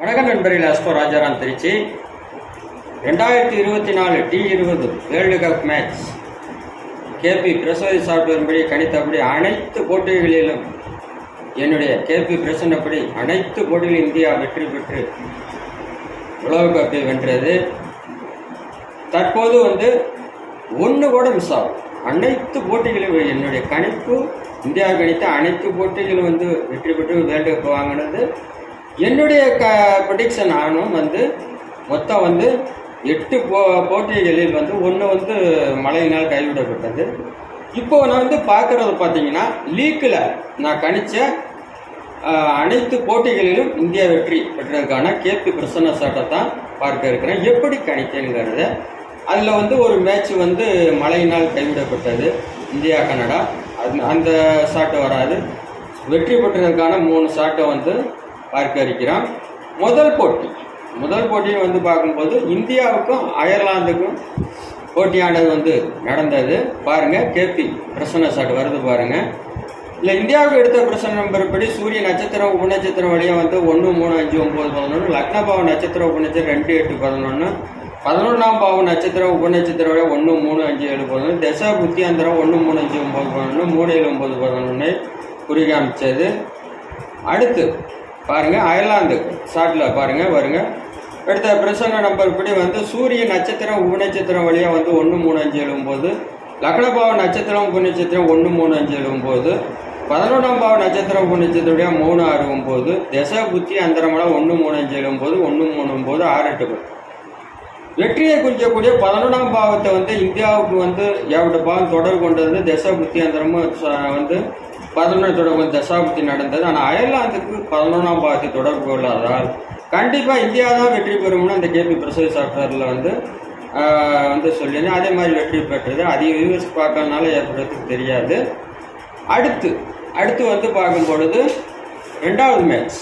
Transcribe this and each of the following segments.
வணக்கம் நண்பர்கள் அஸ்கோ ராஜாராம் திருச்சி. ரெண்டாயிரத்தி இருபத்தி நாலு டி இருபது வேர்ல்டு கப் மேட்ச். கேபி பிரசோதி சாப்பிட்டபடி கணித்தபடி அனைத்து போட்டிகளிலும் என்னுடைய கேபி பிரசன்னப்படி அனைத்து போட்டிகளிலும் இந்தியா வெற்றி பெற்று உலகக்கோப்பை வென்றது. தற்போது வந்து ஒன்று கூட மிஸ் ஆகும் அனைத்து போட்டிகளும் என்னுடைய கணிப்பு இந்தியா கணித்த அனைத்து போட்டிகளும் வந்து வெற்றி பெற்று வேர்ல்டு கப் வாங்கினது என்னுடைய க ப்ரடிக்ஷன் ஆனும் வந்து மொத்தம் வந்து எட்டு போ போட்டிகளில் வந்து ஒன்று வந்து மழையினால் கைவிடப்பட்டது. இப்போ நான் வந்து பார்க்குறது பார்த்தீங்கன்னா லீக்கில் நான் கணிச்ச அனைத்து போட்டிகளிலும் இந்தியா வெற்றி பெற்றதுக்கான கேபி பிரசன்ன சாட்டை தான் பார்க்க இருக்கிறேன். எப்படி கணித்தேங்கிறத அதில் வந்து ஒரு மேட்ச் வந்து மழையினால் கைவிடப்பட்டது. India Canada. அது அந்த ஷாட்டு வராது. வெற்றி பெற்றதுக்கான மூணு ஷாட்டை வந்து பார்க்க இருக்கிறோம் முதல் போட்டி. முதல் போட்டியை வந்து பார்க்கும்போது இந்தியாவுக்கும் அயர்லாந்துக்கும் போட்டியானது வந்து நடந்தது. பாருங்கள் கேபி பிரசன்ன ஷாட் வருது பாருங்கள் இல்லை இந்தியாவுக்கு எடுத்த பிரசன்ன நம்பர்படி சூரிய நட்சத்திரம் உபநட்சத்திரம் வழியாக வந்து ஒன்று மூணு அஞ்சு ஒம்பது பதினொன்று லக்னபாவ நட்சத்திரம் உபநட்சத்திரம் ரெண்டு எட்டு பதினொன்று பதினொன்றாம் பாவம் நட்சத்திரம் உபநட்சத்திரம் வழியாக ஒன்று மூணு அஞ்சு ஏழு பதினொன்று தசா புத்தியாந்திரம் ஒன்று மூணு அஞ்சு ஒம்பது பதினொன்று மூணு ஏழு ஒம்பது பதினொன்று குறிகாமிச்சது அடுத்து பாருங்கள் அயர்லாந்து ஷாட்டில் பாருங்கள் வருங்க அடுத்த பிரசன்ன நம்பர் படி வந்து சூரிய நட்சத்திரம் உபநட்சத்திரம் வழியாக வந்து ஒன்று மூணு அஞ்சு எழும்போது. லக்னபாவ நட்சத்திரம் உபநட்சத்திரம் ஒன்று மூணு அஞ்சு எழும்போது. பதினொன்றாம் பாவ நட்சத்திரம் உபநட்சத்திரம் வழியாக மூணு ஆறு ஒம்பது. தசை புத்தி அந்தரமெல்லாம் ஒன்று மூணு அஞ்சு எழும்போது ஒன்று மூணு ஒம்பது ஆறு எட்டு வெற்றியை குறிக்கக்கூடிய பதினொன்றாம் பாவத்தை வந்து இந்தியாவுக்கு வந்து எவ்வளோ பாவம் தொடர்பு கொண்டது தசை புத்தி அந்தரமும் வந்து பதினொன்று தொடர்பு தசாபுத்தி நடந்தது. ஆனால் அயர்லாந்துக்கு பதினொன்றாம் பாதி தொடர்பு கொள்ளாததால் கண்டிப்பாக இந்தியா தான் வெற்றி பெறும்னு அந்த கேபி பிரசாத் சாஃப்ட்வேரில் வந்து வந்து சொல்லியிருந்தேன் அதே மாதிரி வெற்றி பெற்றது. அதிக வியூஸ் பார்க்கறதுனால ஏற்படுறதுக்கு தெரியாது. அடுத்து அடுத்து வந்து பார்க்கும் பொழுது ரெண்டாவது மேட்ச்.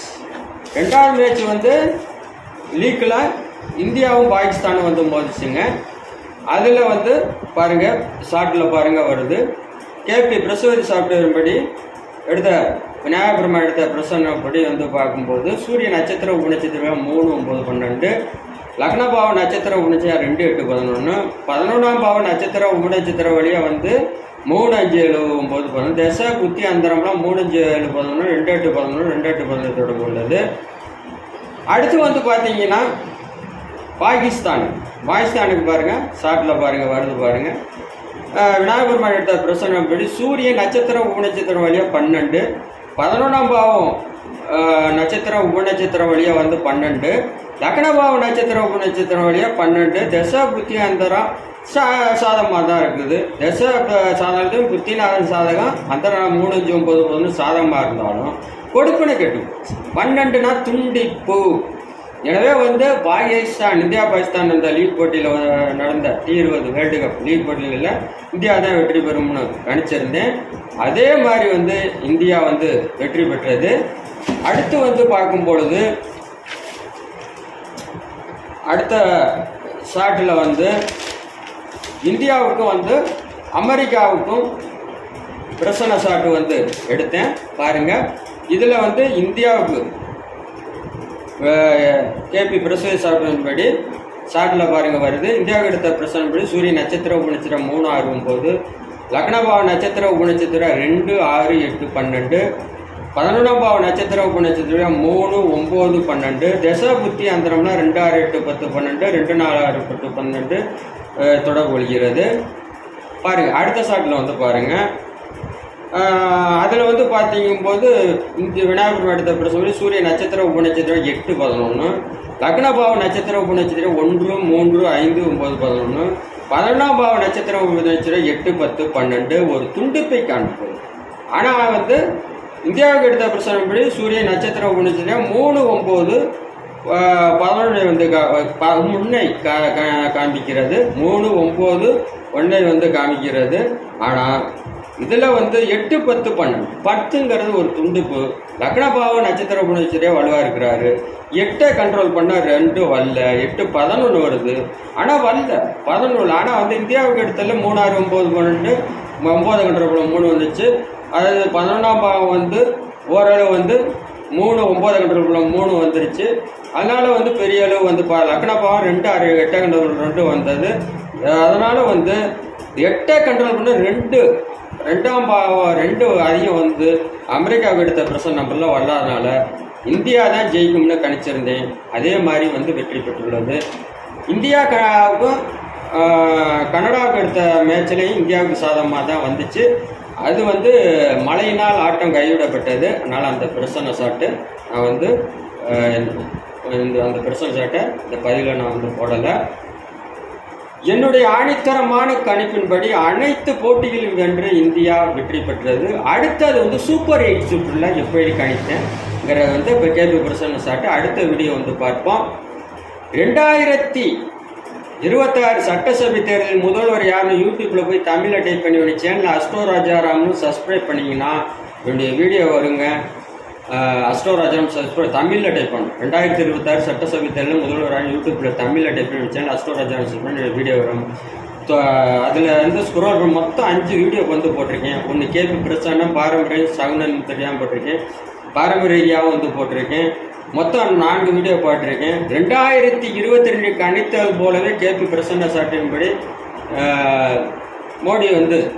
ரெண்டாவது மேட்ச் வந்து லீக்கில் இந்தியாவும் பாகிஸ்தானும் வந்து மோதிச்சுங்க. அதில் வந்து பாருங்கள் ஷார்ட்டில் பாருங்கள் வருது. கேபி பிரசுவதி சாஃப்ட்வேர் படி எடுத்த விநாயகபுரமா எடுத்த பிரசன்னப்படி வந்து பார்க்கும்போது சூரிய நட்சத்திர உபநட்சத்திரம் மூணு ஒம்பது பன்னெண்டு லக்னபாவ நட்சத்திர உபநட்சத்திரம் ரெண்டு எட்டு பதினொன்று பதினொன்றாம் பாவ நட்சத்திர உபநட்சத்திர வழியாக வந்து மூணு அஞ்சு ஏழு ஒம்பது பதினொன்று தசை குத்தி அந்தரம்லாம் மூணு அஞ்சு ஏழு பதினொன்று ரெண்டு எட்டு பதினொன்று ரெண்டு எட்டு பதினொன்று தொடர்பு உள்ளது. அடுத்து வந்து பார்த்தீங்கன்னா பாகிஸ்தான். பாகிஸ்தானுக்கு பாருங்க சாட்டில் பாருங்கள் வருது பாருங்கள் அஹ் விநாயகபெருமான் எடுத்த பிரசனம் படி சூரிய நட்சத்திரம் உபநட்சத்திரம் வழியாக பன்னெண்டு. பதினொன்றாம் பாவம் நட்சத்திரம் உபநட்சத்திரம் வழியாக வந்து பன்னெண்டு. லக்னபாவம் நட்சத்திரம் உபநட்சத்திரம் வழியாக பன்னெண்டு. தசா புத்தி அந்தரம் சா சாதமாக தான் இருக்குது. தச சாதகத்தையும் புத்திநாதன் சாதகம் அந்தரம் மூணு அஞ்சு ஒம்பது பதினொன்று சாதகமாக இருந்தாலும் கொடுப்புன்னு கேட்டு பன்னெண்டுனா துண்டிப்பு. எனவே வந்து பாகிஸ்தான் இந்தியா பாகிஸ்தான் அந்த லீக் போட்டியில் நடந்த டி இருபது வேர்ல்டு கப் லீக் போட்டியில் இந்தியா தான் வெற்றி பெறும்னு கணிச்சிருந்தேன் அதே மாதிரி வந்து இந்தியா வந்து வெற்றி பெற்றது. அடுத்து வந்து பார்க்கும் பொழுது அடுத்த ஷாட்டில் வந்து இந்தியாவுக்கும் வந்து அமெரிக்காவுக்கும் பிரசன ஷாட்டு வந்து எடுத்தேன். பாருங்கள் இதில் வந்து இந்தியாவுக்கு கேபி பிரசுவை சார்பின்படி சாட்டில் பாருங்க வருது. இந்தியாவுக்கு எடுத்த பிரசனப்படி சூரிய நட்சத்திர உபநட்சத்திரம் மூணு ஆகும் போது லக்னபாவ நட்சத்திர உபநட்சத்திரம் ரெண்டு ஆறு எட்டு பன்னெண்டு. பதினொன்றாம் பாவ நட்சத்திர உபநட்சத்திரம் மூணு ஒம்பது பன்னெண்டு. தசா புத்தி அந்தரம்னா ரெண்டு ஆறு எட்டு பத்து பன்னெண்டு. ரெண்டு நாலு ஆறு பத்து பன்னெண்டு. தொடர்பு கொள்கிறது. பாருங்கள் அடுத்த சாட்டில் வந்து பாருங்கள் அதில் வந்து பார்த்தீங்கும்போது இந்த விநாயகர் எடுத்த பிரசவம் சூரிய நட்சத்திர உபநட்சத்திரம் எட்டு பதினொன்று லக்னபாவ நட்சத்திர உபநட்சத்திரம் ஒன்று மூன்று ஐந்து ஒம்பது பதினொன்று பதினொன்றாம் பாவ நட்சத்திர உபநட்சத்திரம் எட்டு பத்து பன்னெண்டு ஒரு துண்டிப்பை காண்பது ஆனால் வந்து இந்தியாவுக்கு எடுத்த பிரச்சனைப்படி சூரிய நட்சத்திர உபநட்சத்திரம் மூணு ஒம்பது பதினொன்று வந்து கா- ப- முன்னை கா கா- காண்பிக்கிறது. மூணு ஒம்பது ஒன்றை வந்து காமிக்கிறது ஆனால் இதில் வந்து எட்டு பத்து பன்னெண்டு. பத்துங்கிறது ஒரு துண்டுப்பு லக்னபாவ நட்சத்திர புணர்ச்சியே வலுவாக இருக்கிறாரு. எட்டை கண்ட்ரோல் பண்ண ரெண்டு வரல எட்டு பதினொன்று வருது. ஆனால் வரல பதினொன்று ஆனால் வந்து இந்தியாவுக்கு எடுத்தல மூணாறு ஒம்பது பன்னெண்டு. ஒம்பது கண்ட்ரோல் பண்ண மூணு வந்துச்சு. அதாவது பதினொன்றாம் பாவம் வந்து ஓரளவு வந்து மூணு ஒம்பது கண்ட்ரோல் பண்ண மூணு வந்துருச்சு. அதனால் வந்து பெரிய அளவு வந்து பா லக்னபாவம் ரெண்டு ஆறு எட்டை கண்ட்ரோல் ரெண்டு வந்தது. அதனால் வந்து எட்டை கண்ட்ரோல் பண்ண ரெண்டு ரெண்டாம் பாவம் ரெண்டு அதிகம் வந்து அமெரிக்காவுக்கு எடுத்த பிரசன் நம்பரில் வராதனால இந்தியா தான் ஜெயிக்கும்னு கணிச்சிருந்தேன். அதே மாதிரி வந்து வெற்றி பெற்றுள்ளது. இந்தியாவுக்கும் ஆஹ், கனடாவுக்கு எடுத்த மேட்ச்லேயும் இந்தியாவுக்கு சாதகமாக தான் வந்துச்சு. அது வந்து மழையினால் ஆட்டம் கைவிடப்பட்டது. அதனால் அந்த பிரசன்ன ஷாட்டு நான் வந்து இந்த அந்த பிரசன்ன ஷாட்டை இந்த பதிவில் நான் வந்து போடலை. என்னுடைய ஆணித்தரமான கணிப்பின்படி அனைத்து போட்டிகளிலும் வென்று இந்தியா வெற்றி பெற்றது. அடுத்தது வந்து சூப்பர் எயிட் சுற்றுல எப்படி கணித்தேங்கிறத வந்து இப்போ கேபி பிரசன்ன சாட்டு. அடுத்த வீடியோ வந்து பார்ப்போம். ரெண்டாயிரத்தி இருபத்தாறு சட்டசபை தேர்தல் முதல்வர் யாரும் யூடியூப்பில் போய் தமிழில் டைப் பண்ணி சேனல் அஸ்டோ ராஜாராம்னு சப்ஸ்கிரைப் பண்ணிங்கன்னா என்னுடைய வீடியோ வருங்க. அஹ் அஸ்டோ ராஜாராம் தமிழில் டைப் பண்ணும் ரெண்டாயிரத்தி இருபத்தாறு சட்டசபை தேர்தல் முதல்வரான யூடியூப்பில் தமிழில் டைப் பண்ணி வச்சேன். அஸ்டோ ராஜாராம் பண்ணி வீடியோ வரும். அதில் வந்து ஸ்க்ரோல் மொத்தம் அஞ்சு வீடியோ வந்து போட்டிருக்கேன். ஒன்று கேபி பிரச்சனை பாரம்பரியம் சகுனன் தெரியாமல் போட்டிருக்கேன். பாரம்பரியாவும் வந்து போட்டிருக்கேன். மொத்தம் நான்கு வீடியோ போட்டிருக்கேன். ரெண்டாயிரத்தி இருபத்தி ரெண்டு கணித்தல் போலவே கேபி பிரசன்ன சாட்டின்படி மோடி வந்து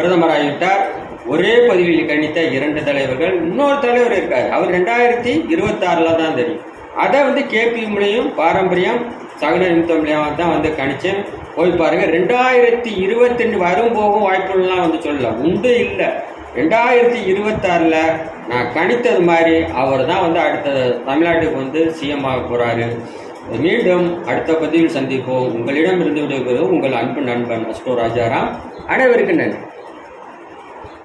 பிரதமராகிவிட்டார் ஒரே பதவியில் கணித்த இரண்டு தலைவர்கள் இன்னொரு தலைவர் இருக்கார். அவர் ரெண்டாயிரத்தி இருபத்தாறில் தான் தெரியும். அதை வந்து கேபி மூலியம் பாரம்பரியம் சகன நிமித்தம் தான் வந்து கணிச்சேன். போய் பாருங்க ரெண்டாயிரத்தி இருபத்தி ரெண்டு வரும் போகும் வாய்ப்புகள்லாம் வந்து சொல்லலாம் உண்டு இல்லை. ரெண்டாயிரத்தி இருபத்தாறில் நான் கணித்தது மாதிரி அவர் தான் வந்து அடுத்த தமிழ்நாட்டுக்கு வந்து சிஎம் ஆக போகிறாரு மீண்டும் அடுத்த பதிவில் சந்திப்போம். உங்களிடம் இருந்து விடைபெறும் உங்கள் அன்பு நண்பன் அஸ்டோ ராஜாராம். அனைவருக்கு நன்றி.